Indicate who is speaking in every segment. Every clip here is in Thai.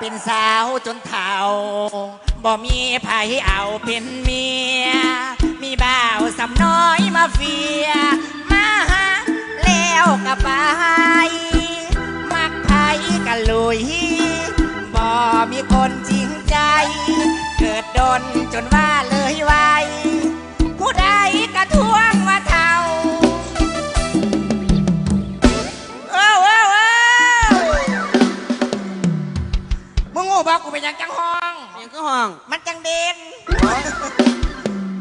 Speaker 1: เป็นสาวจนเฒ่าบ่มีไผเอาเป็นเมีย มีบ่าวสำน้อยมาเฟีย มาหาแล้วก็ไป มักไผกันลุยบ่มีคนจริงใจ เกิดดนจนว่าเลยไวผู้ใดกระท้วงว่าเท่า เป็นหยังจังห้อง
Speaker 2: ยังก็ห้อง
Speaker 1: มันจังเด่น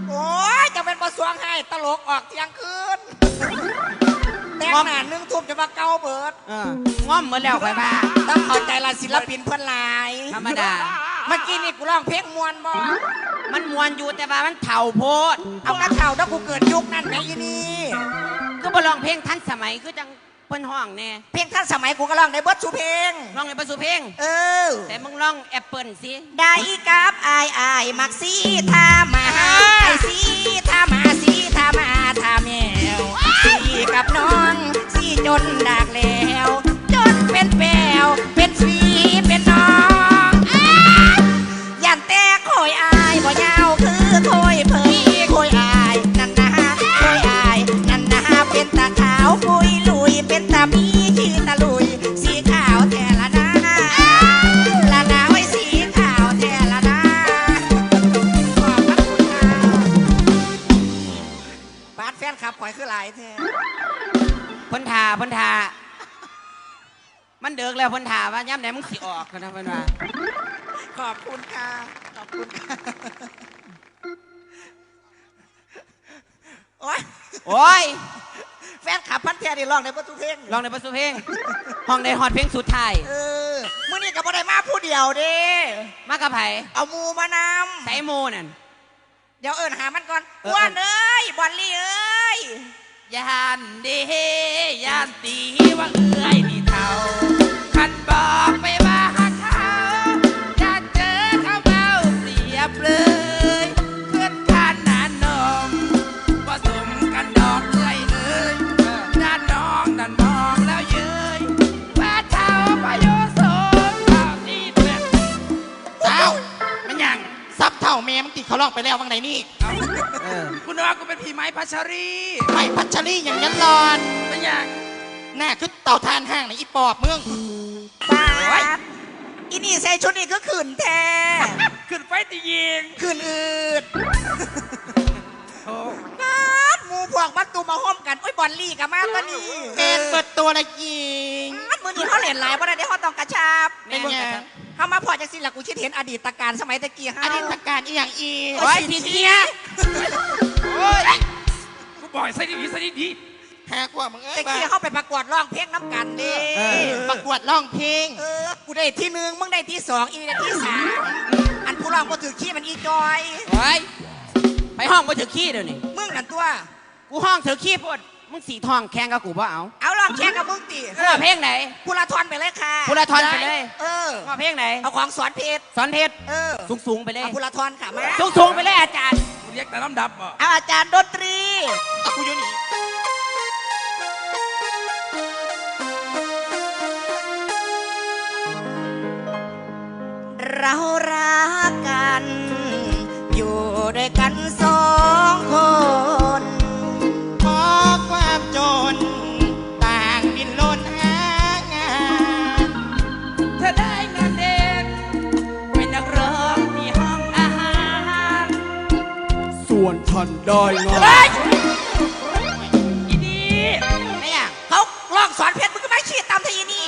Speaker 1: โอ้ยจะเป็นประสวงให้ตลกออกเที่ยงคืนแต่งหน้าหนึ่งทุ่มจะมาเกาเบิด
Speaker 2: เออง้อมหมดแล้วไปบ้า
Speaker 1: ต้องเข้าใจละศิลปินเพื่อนหลาย
Speaker 2: ธรรมดา
Speaker 1: เมื่อกี้นี่กูร้องเพลงมวนบ่
Speaker 2: มันมวนอยู่แต่ว่ามันเถ่าโพด
Speaker 1: เอากระเท่าถ้ากูเกิดยุคนั้นไงอีนี่
Speaker 2: ก็บ่ลองเพลงทันสมัยคือจัง เพิ่นห้องแน่
Speaker 1: เพลงท่านสมัยกูก็ร้องได้เบิดสุเพลง
Speaker 2: ร้องในประสูเพลง
Speaker 1: เออ
Speaker 2: แต่มึงร้องแอปเปิลสิ
Speaker 1: ได้กับอายอายมักซีทามาไอซีทามาซีทามาทาแมวซีกับน้องซีจนดากแล้ว จนเป็นแปวเป็นสีเป็นน้อง เดิ
Speaker 2: กแล้วเพิ่นทาว่าย่ำไหนมึงสิออกนะเพิ่นว่า
Speaker 1: ขอบคุณค่ะ ขอบคุณค่ะ โอ๊ย
Speaker 2: โอ้ย
Speaker 1: แฟนขับพันแท้ได้ร้องในประตูเพลง
Speaker 2: ร้องในประสูเพลงห้องในฮอดเพลงสุดท้าย
Speaker 1: เออมื่อนี้กับบ่ได้มาผู้เดียวเด้
Speaker 2: มากับไผ
Speaker 1: เอาหมูมาน
Speaker 2: ไสโมนั่นำ
Speaker 1: เดี๋ยวเอิญหามันก่อน
Speaker 2: เออ
Speaker 1: อ้วนเอ้ย บอลลี่เอ้ย
Speaker 2: ยานเดยานตีว่าเอื้อยนี่เท่า เขาลอก
Speaker 1: ไปแล้ววังไหนนี่
Speaker 2: คุณว่ากูเป็นผีไม้พัชรี
Speaker 1: ไม่พัชรีอย่างนั้นนอน
Speaker 2: มันยัง
Speaker 1: หน้าคือเต่าทานห้างไหนอีปอบมึงป้าดอีนี่ใส่ชุดนี้ก็ขืนแท้
Speaker 2: ขึ้นไฟตียิง
Speaker 1: ขืนอืด
Speaker 2: โอ้
Speaker 1: นัดหมูพวกมัดตูมาห้อมกัน โอ้ยบอลลี่กับมาตอนนี้
Speaker 3: เป็นเปิดตัวละยิง
Speaker 1: นัดมือนี้เขาเล่นหลายเพราะได้เขาต้องกระชับ
Speaker 2: แม่งกระชับ
Speaker 1: เขามาพอจังสิล่ะกูคิดเห็นอดีตการสมัยตะกี้ฮะ
Speaker 3: อดีตการอีอย่างอี
Speaker 2: โอ้ยทีเนี้ย
Speaker 1: โอ้ย
Speaker 4: กูบอกให้ใส่ดีๆใส่ดี
Speaker 3: หากว่ามึงเอ้
Speaker 1: ตะ
Speaker 3: ย
Speaker 1: กี้เขาไปประกวดร้องเพลงน้ำกันเด้
Speaker 3: ประกวดร้องเพลง
Speaker 1: เออกูได้ที่หนึ่งมึงได้ที่สองอีนี่ได้ที่สามอันผู้ร้องก็ถือขี้มันอีจอย
Speaker 2: โอ้ยไปห้องมาถือขี้เดี๋ยวนี้
Speaker 1: มึงนั่นตัว
Speaker 2: กูห้องถือขี้พด มึงสีทองแข่งกับกูป่ะเอา
Speaker 1: เอาลองแข่งกับมึงตี
Speaker 2: กูว่าเพลงไหน
Speaker 1: กูละทอนไปเลยค่ะ
Speaker 2: กูละทอนไปเลย
Speaker 1: เออ
Speaker 2: ว่าเพลงไหน
Speaker 1: เอาของสอนเพชร
Speaker 2: สอนเพชร
Speaker 1: เออ
Speaker 2: สูงสูงๆไปเลย
Speaker 1: เอากูละทอนค่ะมา
Speaker 2: สูงสูงๆไปเลยอาจารย์
Speaker 4: ๆกูเรียกแต่น้ำดับอะ
Speaker 1: เอาอาจารย์ดนตรี
Speaker 3: เอากูอยู่นี่
Speaker 1: เรารักกัน อยู่ด้วยกันสองคน
Speaker 3: วน
Speaker 5: ท่านได้งาน
Speaker 2: เฮ้ยอีนี่
Speaker 1: ไม่อยากเขาลองสอนเพชรมึงก็ไม่ขี้ตามทีนี่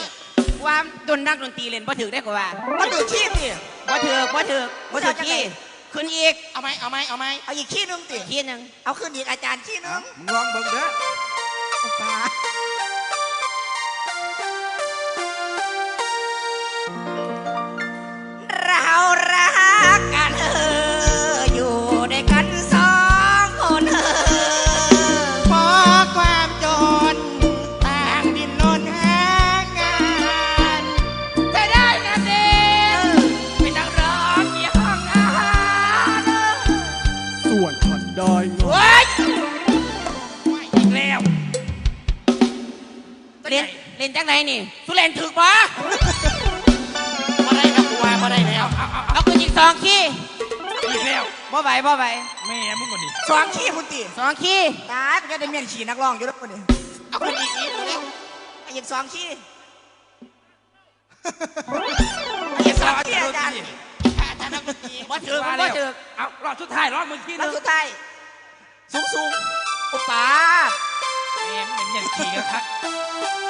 Speaker 2: ว่าดนนักดนตรีเล่นบ่ถือได้กว่า
Speaker 1: มาดูขี้ดิ
Speaker 2: บ่ถือบ่ถือบ่ถือขี้ขึ้นอีก
Speaker 3: เอาไหมเอาไหมเอาไหม
Speaker 1: เอาอีกขี้หนึงติ
Speaker 2: ขี้หนึ่ง
Speaker 1: เอาขึ้นอีกอาจารย์ขี้หนึง
Speaker 4: มึงลองเบิ่งเด้อ
Speaker 1: เล่
Speaker 2: นเล่นจังไหนนี่สุเล่นถึกปะ
Speaker 3: อะไรนะกูวะ
Speaker 2: สองขี้
Speaker 4: อีกแล้ว
Speaker 2: บ่ไหวบ่ไหว
Speaker 4: แม่มึงก่อนดิ
Speaker 1: สองขี้คุณตี
Speaker 2: สองขี้
Speaker 1: ตายกูจะได้เมียนขี่นักร้องอยู่แล้วคนนี้เอาคนอีกอีกเร็วอีกสองขี้อีกสองขี้อาจารย์อาจารย์นักดนตรี
Speaker 2: บ่ถือมันบ่ถือ
Speaker 4: เอารอบสุดท้ายรอบมึงขี้ห
Speaker 1: แล้ว
Speaker 4: นึง
Speaker 1: สุดท้ายสูงสูงๆอุปา
Speaker 4: แม่มึงเหม็นอย่างขี้กันทัก
Speaker 1: เรา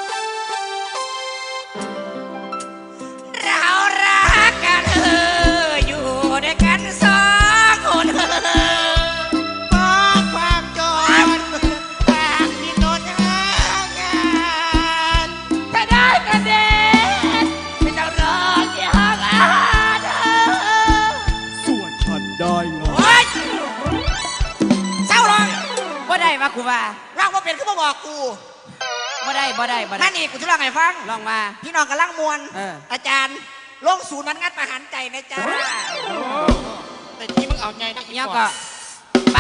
Speaker 2: บ่ได้
Speaker 1: บ่
Speaker 2: ได้บ่ได้
Speaker 1: นั่นนี่กูจะเล่าให้ฟัง
Speaker 2: ลองมา
Speaker 1: พี่น้องกำลังมวน
Speaker 2: เออ
Speaker 1: อาจารย์ลงศูนย์มันงัดประหารใจนะจ๊ะ
Speaker 3: แต่ที่มึงเอาไงนะ
Speaker 2: ยังก็ไป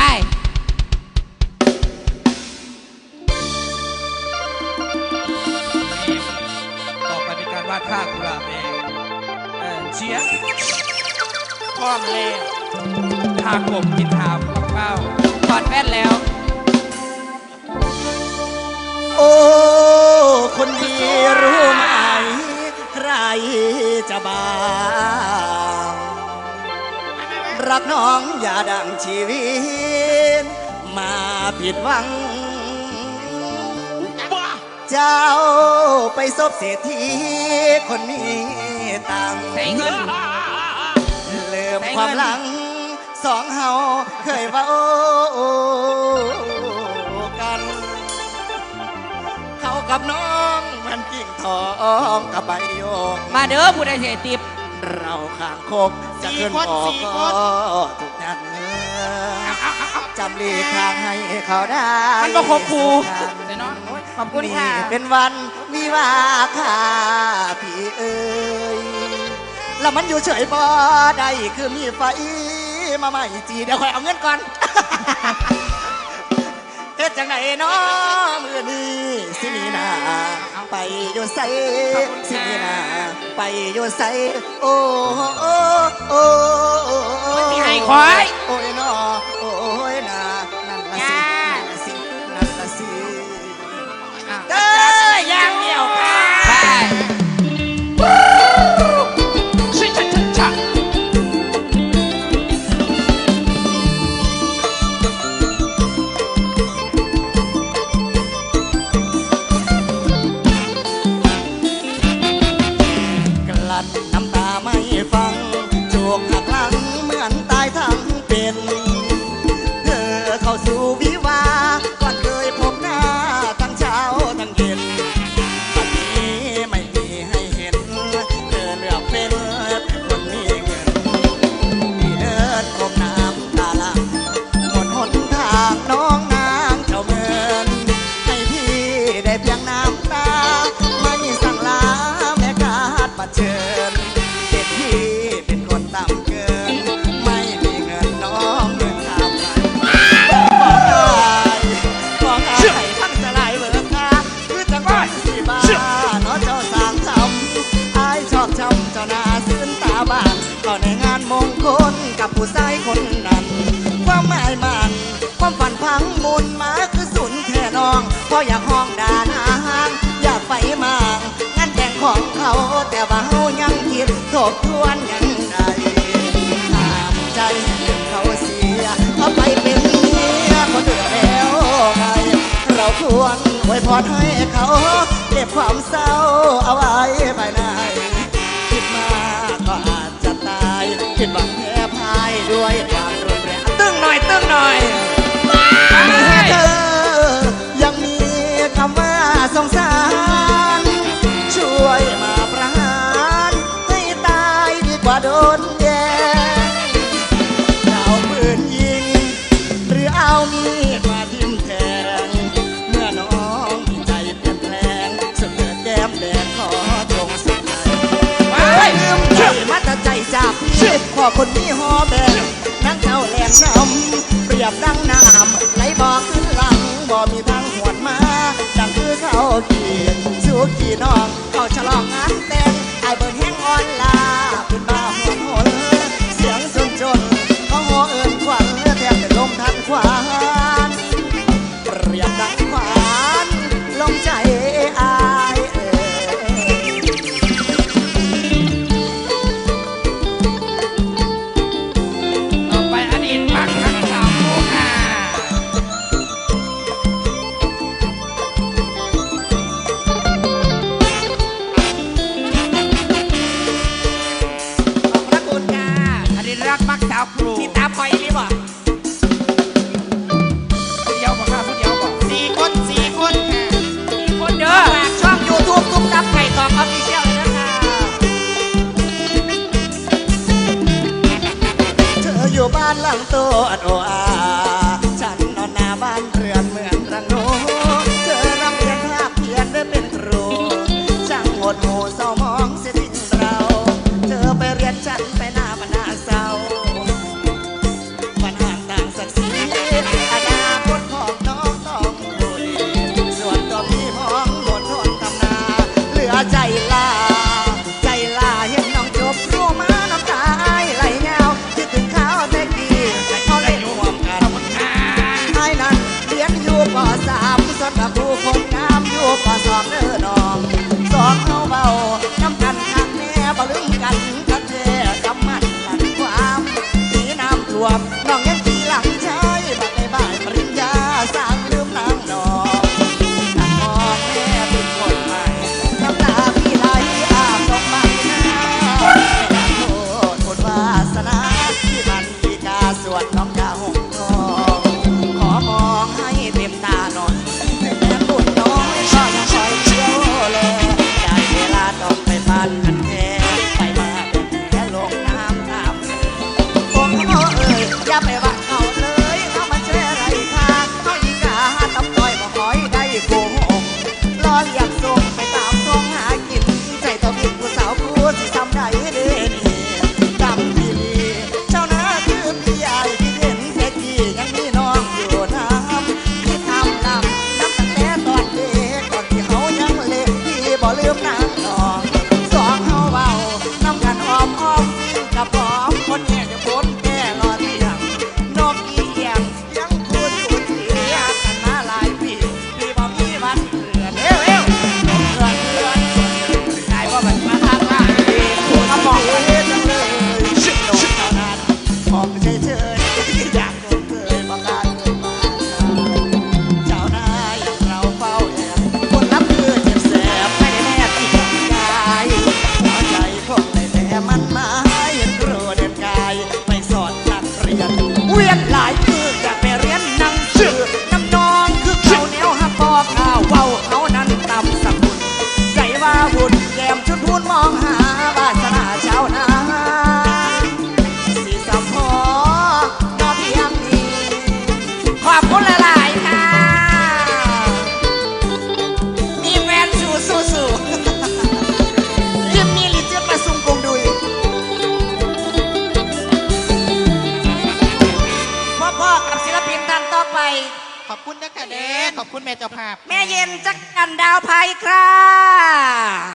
Speaker 4: ต่อไปเป็นการวาดท่ากุหลาบแดงเออเชียร์
Speaker 1: พร้อมเลย
Speaker 4: ท่ากบกินทามเป้า
Speaker 2: ถอดแว่นแล้ว
Speaker 3: โอ้ กน้องอย่าดังชีวิต มาผิดหวัง เจ้าไปซบเศรษฐีคนนี้ตัง
Speaker 2: ใส่เงิน
Speaker 3: เริ่มความหลัง สองเฮาเคยเว้ากัน เขากับน้องมันกิ่งทองกับใบโยก
Speaker 2: มาเด้อผู้ใดเสียติบ
Speaker 3: เราข้างคกจะขึ้นออกก็ถูกยันเนื้อจำลีทางให้เขาได้
Speaker 2: มันบ่ครบครูเดี๋ยวเนาะโอ๊ยขอบคุณค่ะ
Speaker 3: นี่เป็นวันวิวาค่ะพี่เอ้ยแล้วมันอยู่เฉยบ่ได้คือมีไฟมาใหม่จีเดี๋ยวคอยเอาเงินก่อนเฮ็ดจังไหนเนาะมือนี้สิมีนา ไปอยู่ใสสิมีนาไปอยู่ใสโอ้โอ้โอ้โอ้
Speaker 2: สิให้คอย
Speaker 3: โอ้ยเนาะโอ้ยนา แต่ว่าเฮายังคิดทบทวนยังไงตามใจเขาเสียเขาไปเป็นเมียคนอื่นแล้วไงเราควรไว้พรให้เขาเก็บความเศร้าเอาไว้ภายในคิดมากก็อาจจะตายคิดหวังแพ้พายด้วยความรุนแรง
Speaker 1: ตึ้งหน่อยตึ้งหน่อย
Speaker 3: มีเธอยังมีคำว่าสงสาร พ่อคนมีหอแบงนั่งเอาแหลมน้ำเปรียบดังน้ำไหลบอกขึ้นหลังบ่มีทางหวดมาดังคือเขาขีดสู้ขี่น้องเขาฉลองงานแต่งไอ้เบิร์แห้งอ่อน ง
Speaker 1: ตั
Speaker 2: วอั
Speaker 1: น
Speaker 3: โออา อย่าไปว่าเขาเลยเอามาแช่ไรทางเขาอีกาตำต้อยบ่คอยได้โกหกรอเรียกส่งไปตามท้องหากิน ใจต่อพิ่ผู้สาวคู่ที่ทำได้เด่นดำที่เจ้านาที่ใหญ่ที่เด่นเศรษฐียังมีน้องอยู่น้ำที่ทำน้ำนับแต่ตอนเด็กก่อนที่เขายังเล็กพี่บ่ลืมน้